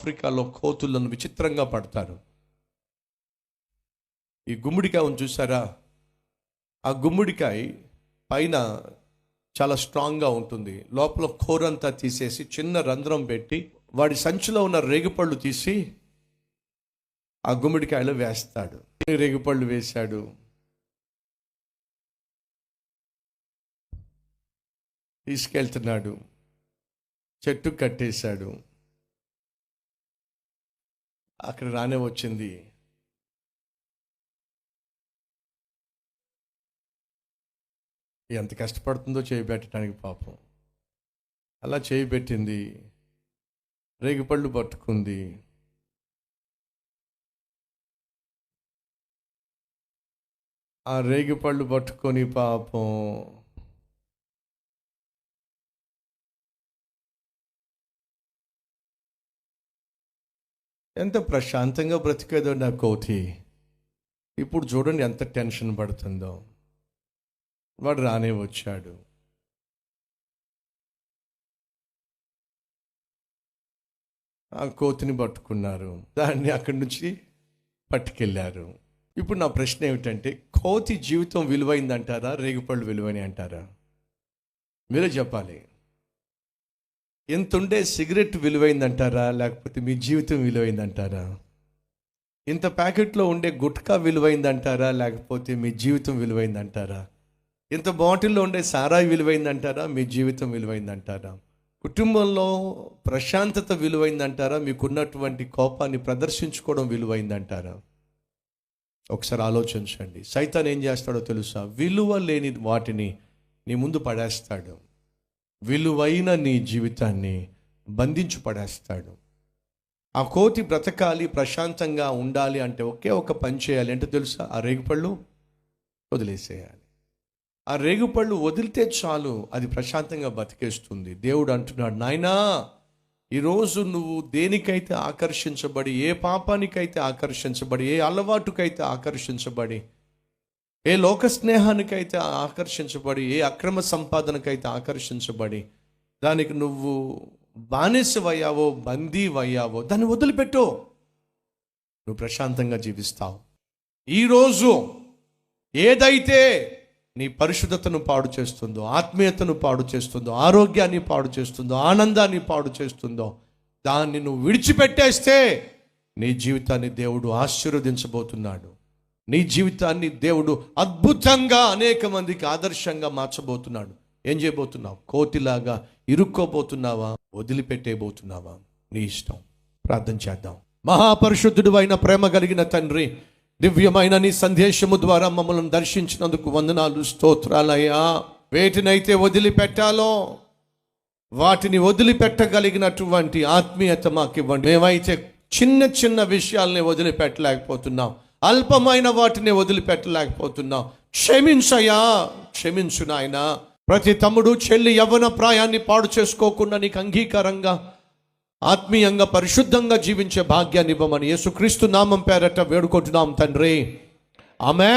ఆఫ్రికాలో కోతులను విచిత్రంగా పడతారు. ఈ గుమ్మడికాయను చూసారా ఆ గుమ్మడికాయ పైన చాలా స్ట్రాంగ్గా ఉంటుంది. లోపల కూరంతా తీసేసి చిన్న రంధ్రం పెట్టి వాడి సంచిలో ఉన్న రేగుపళ్ళు తీసి ఆ గుమ్మడికాయలో వేస్తాడు. రేగుపళ్ళు వేశాడు? తీసుకెళ్తున్నాడు. చెట్టు కట్టేశాడు. అక్కడ రానే వచ్చింది. ఎంత కష్టపడుతుందో చేయి పెట్టడానికి పాపం. అలా చేయి పెట్టింది. రేగిపళ్ళు పట్టుకుంది. ఆ రేగిపళ్ళు పట్టుకొని పాపం ఎంత ప్రశాంతంగా బ్రతికేదో నా కోతి. ఇప్పుడు చూడండి ఎంత టెన్షన్ పడుతుందో. వాడు రానే వచ్చాడు. ఆ కోతిని పట్టుకున్నారు. దాన్ని అక్కడి నుంచి పట్టుకెళ్ళారు ఇప్పుడు నా ప్రశ్న ఏమిటంటే కోతి జీవితం విలువైందంటారా? రేగుపళ్ళు విలువని అంటారా? మీరే చెప్పాలి. ఎంత ఉండే సిగరెట్ విలువైందంటారా? లేకపోతే మీ జీవితం విలువైందంటారా? ఇంత ప్యాకెట్లో ఉండే గుట్కా విలువైందంటారా? లేకపోతే మీ జీవితం విలువైందంటారా? ఇంత బాటిల్లో ఉండే సారాయి విలువైందంటారా? మీ జీవితం విలువైందంటారా? కుటుంబంలో ప్రశాంతత విలువైందంటారా? మీకున్నటువంటి కోపాన్ని ప్రదర్శించుకోవడం విలువైందంటారా? ఒకసారి ఆలోచించండి. సైతాన్ ఏం చేస్తాడో తెలుసా? విలువ లేని వాటిని నీ ముందు పడేస్తాడు. విలువైన నీ జీవితాన్ని బంధించి పడేస్తాడు ఆ కోతి బ్రతకాలి ప్రశాంతంగా ఉండాలి అంటే ఒకే ఒక పని చేయాలి. అంటే తెలుసా? ఆ రేగుపళ్ళు వదిలేసేయాలి. ఆ రేగుపళ్ళు వదిలితే చాలు అది ప్రశాంతంగా బతికేస్తుంది. దేవుడు అంటున్నాడు నాయనా ఈరోజు నువ్వు దేనికైతే ఆకర్షించబడి ఏ పాపానికైతే ఆకర్షించబడి ఏ అలవాటుకైతే ఆకర్షించబడి ఏ లోక స్నేహానికైతే ఆకర్షించబడి ఏ అక్రమ సంపాదనకైతే ఆకర్షించబడి దానికి నువ్వు బానిసవయ్యావో బందీవయ్యావో దాన్ని వదిలిపెట్టు. నువ్వు ప్రశాంతంగా జీవిస్తావు. ఈరోజు ఏదైతే నీ పరిశుద్ధతను పాడు చేస్తుందో ఆత్మీయతను పాడు చేస్తుందో ఆరోగ్యాన్ని పాడు చేస్తుందో ఆనందాన్ని పాడు చేస్తుందో దాన్ని నువ్వు విడిచిపెట్టేస్తే నీ జీవితాన్ని దేవుడు ఆశీర్వదించబోతున్నాడు. నీ జీవితాన్ని దేవుడు అద్భుతంగా అనేక మందికి ఆదర్శంగా మార్చబోతున్నాడు. ఏం చేయబోతున్నావు? కోతిలాగా ఇరుక్కోబోతున్నావా? వదిలిపెట్టేబోతున్నావా నీ ఇష్టం. ప్రార్థన చేద్దాం. మహాపరిశుద్ధుడు అయిన ప్రేమ కలిగిన తండ్రి దివ్యమైన నీ సందేశము ద్వారా మమ్మల్ని దర్శించినందుకు వందనాలు స్తోత్రాలయ్యా. వేటినైతే వదిలిపెట్టాలో వాటిని వదిలిపెట్టగలిగినటువంటి ఆత్మీయత మాకు ఇవ్వండి మేమైతే చిన్న చిన్న విషయాల్ని వదిలిపెట్టలేకపోతున్నాం. అల్పమైన వాటిని వదిలిపెట్టలేకపోతున్నాం క్షమించయ్యా క్షమించు నాయన. ప్రతి తమ్ముడు చెల్లి యవ్వన ప్రాయాన్ని పాడు చేసుకోకుండా నీకు అంగీకారంగా ఆత్మీయంగా పరిశుద్ధంగా జీవించే భాగ్యాన్ని ఇవ్వమని యేసుక్రీస్తు నామం పేరట వేడుకుంటున్నాం తండ్రి. ఆమె